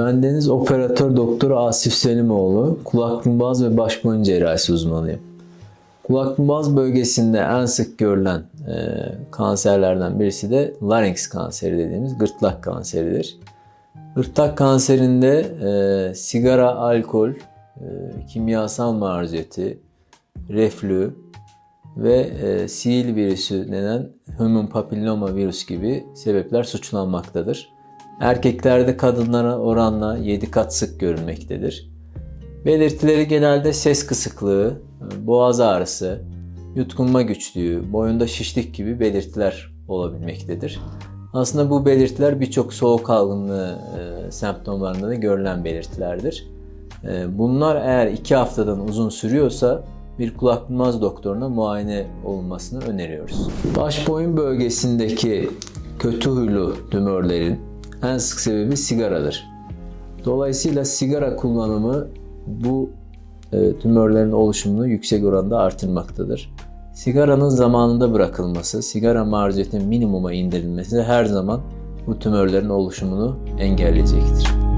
Bendeniz operatör doktor Asif Selimoğlu, kulak boğaz ve baş boyun cerrahisi uzmanıyım. Kulak boğaz bölgesinde en sık görülen e, kanserlerden birisi de larynx kanseri dediğimiz gırtlak kanseridir. Gırtlak kanserinde e, sigara, alkol, e, kimyasal maruziyeti, reflü ve e, sil virüsü denen human papilloma virüs gibi sebepler suçlanmaktadır. Erkeklerde kadınlara oranla 7 kat sık görülmektedir. Belirtileri genelde ses kısıklığı, boğaz ağrısı, yutkunma güçlüğü, boyunda şişlik gibi belirtiler olabilmektedir. Aslında bu belirtiler birçok soğuk algınlığı e, semptomlarında da görülen belirtilerdir. E, bunlar eğer 2 haftadan uzun sürüyorsa bir kulak burun doktoruna muayene olunmasını öneriyoruz. Baş boyun bölgesindeki kötü huylu tümörlerin en sık sebebi sigaradır. Dolayısıyla sigara kullanımı bu e, tümörlerin oluşumunu yüksek oranda artırmaktadır. Sigaranın zamanında bırakılması, sigara maruziyetinin minimuma indirilmesi her zaman bu tümörlerin oluşumunu engelleyecektir.